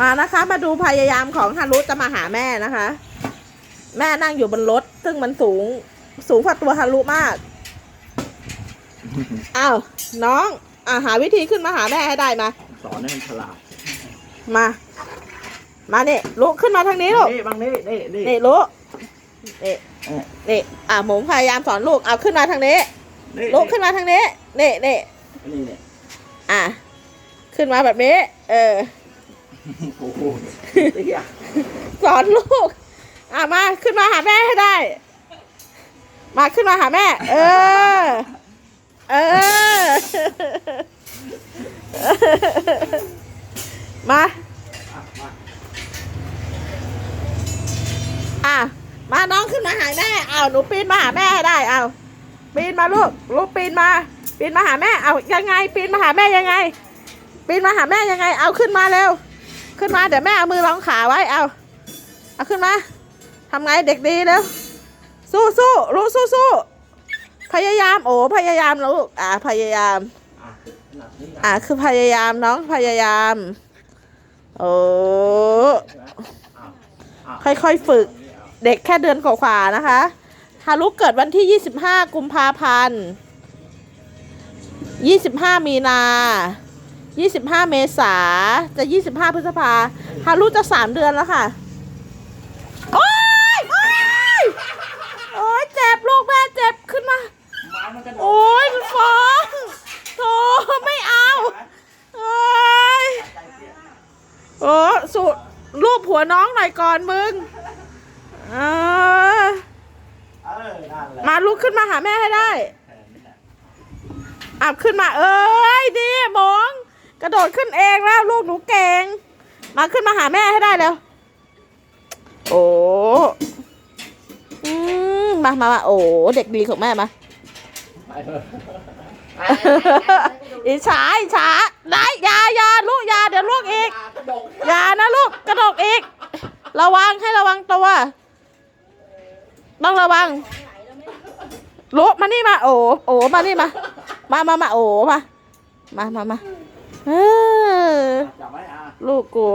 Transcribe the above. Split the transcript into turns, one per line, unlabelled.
มานะคะ มาดูพยายามของฮารุจะมาหาแม่นะคะ แม่นั่งอยู่บนรถ ซึ่งมันสูง สูงกว่าตัวฮารุมากอ้าวน้องอ่าหาวิธีขึ้นมาหาแม่ให้ได้มา
สอนให้มันฉลาด
มา มาเนี่ยลุกขึ้นมาทางนี้ลูก
นี่บางนี่นี่นี่
นี่ลุกนี่
เอ๊ะ
นี่อ่าหมูพยายามสอนลูกเอาขึ้นมาทางนี้
นี่
ลุกขึ้นมาทางนี้นี่นี่
นี่นี่
อะขึ้นมาแบบนี้ เออ
โอ้โหเตี้ย
สอนลูก อะมาขึ้นมาหาแม่ให้ได้ มาขึ้นมาหาแม่ เออ เออมา
อะมา
อะ มาน้องขึ้นมาหาแม่ เอาหนูปีนมาหาแม่ให้ได้ เอาปีนมาลูก ลูกปีนมา ปีนมาหาแม่ เอายังไง ปีนมาหาแม่ยังไง ปีนมาหาแม่ยังไง เอาขึ้นมาเร็ว ขึ้นมาเดี๋ยวแม่เอามือรองขาไว้เอาเอาขึ้นมาทำไงเด็กดีเร็วสู้สู้ลูกสู้สู้พยายามโอ้พยายามลูกอ่าพยายาม
อ่า
คือพยายามน้องพยายามโอ้
ค่อะอะ
ค่อยๆฝึก
เอา
เด็กแค่เดือนกว่าๆนะคะฮารุเกิดวันที่ 25 กุมภาพันธ์ 25 มีนา 25 เมษาจะ 25 พฤษภาฮารุจะ 3 เดือนแล้วค่ะ โอ๊ย โอ๊ย โอ๊ย เจ็บลูกแม่เจ็บขึ้นมา
โอ๊
ยมันฟ้องโธ่ไม่เอาโอ๊ย
ใจเตี้ย
โอ้สุดรูปหัวน้องหน่อยก่อนมึงเออมาลุกขึ้นมาหาแม่ให้ได้อับขึ้นมา เอ้ยดีมอง กระโดดขึ้นเองแล้วลูกหนูเก่ง มาขึ้นมาหาแม่ให้ได้แล้วโอ้อืมมามามาโอ้เด็กดีของแม่มา
ไปเถอะ
อิจฉาอิจฉาได้อยาอยาลูกอยาเดี๋ยวลูกอีก
กระโดด
อย่านะลูกกระดกอีก ระวังให้ระวังตัว ต้องระวังลุกมานี่มา โอ้โอ้มานี่มา มามามาโอ้มา มามามา เออ
จับไว้อะ
ลูกกู
อ